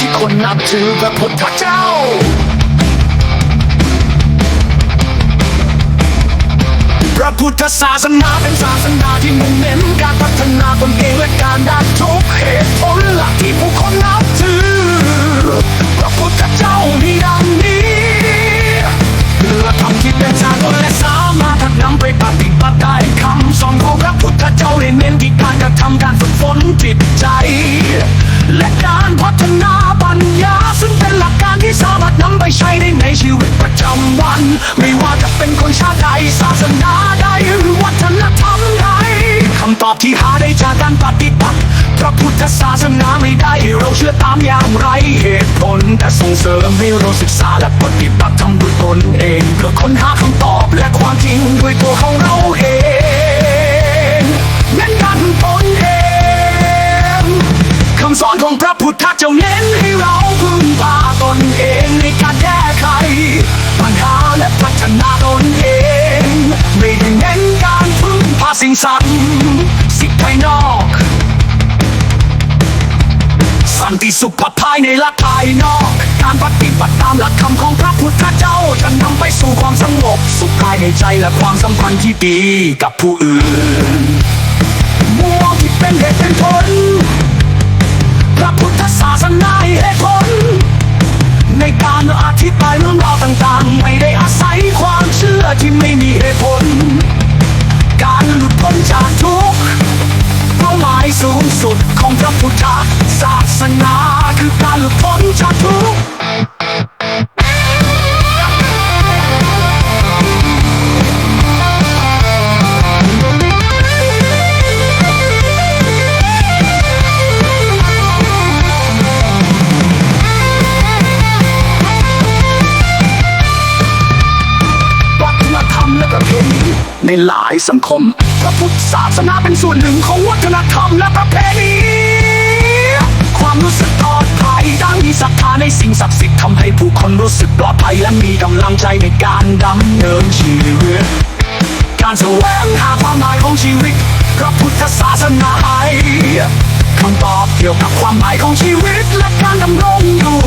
ที่คนนับถือพระพุทธเจ้าพระพุทธศาสนาเป็นศาสนาที่มุ่งเน้นการพัฒนาตนเองและการดับทุกข์เหตุผลหลักที่ผู้คนนับถือพระพุทธเจ้ามีดังนี้เพื่อทำที่เป็นชาติและสามารถนำไปปฏิบัติได้คำสอนของพระพุทธเจ้าเน้นที่การกระทำการฝึกฝนจิตใจ และ ใช้ได้ในชีวิตประจำวัน ไม่ว่าจะเป็นคนชาติใดศาสนาใดหรือวัฒนธรรมใดคำตอบที่หาได้จากการปฏิบัติพระพุทธศาสนาไม่ได้ เราเชื่อตามอย่างไรเหตุผล แต่ส่งเสริมให้เราศึกษาและปฏิบัติทำด้วยตนเองเพื่อค้นหาคำตอบและความจริงด้วยตัวของเราำสอนของพระพุทธเจ้าเน้นให้เราพึ่งพาตนเองในการแก้ไขปัญหาและพัฒนาตนเอง ไม่ได้เน้นการพึ่งพาสิ่งศักดิ์สิทธิภายนอก สันติสุขภายในและภายนอก การปฏิบัติตามหลักคำของพระพุทธเจ้าจะนำไปสู่ความสงบสุขภายในใจและความสัมพันธ์ที่ดีกับผู้อื่นมัวที่เป็นเหตุเป็นผล สูงสุดของพระพุทธศาสนาคือการหลุดพ้นจากทุกข์วัฒนธรรมและประเพณีในหลายสังคม พระพุทธศาสนาเป็นส่วนหนึ่งของวัฒนธรรมและประเพณีความรู้สึกปลอดภัยดังมีศรัทธาในสิ่งศักดิ์สิทธิ์ทำให้ผู้คนรู้สึกปลอดภัยและมีกำลังใจในการดำเนินชีวิตการแสวงหาความหมายของชีวิตพระพุทธศาสนาให้คำตอบเกี่ยวกับความหมายของชีวิตและการดำรงอยู่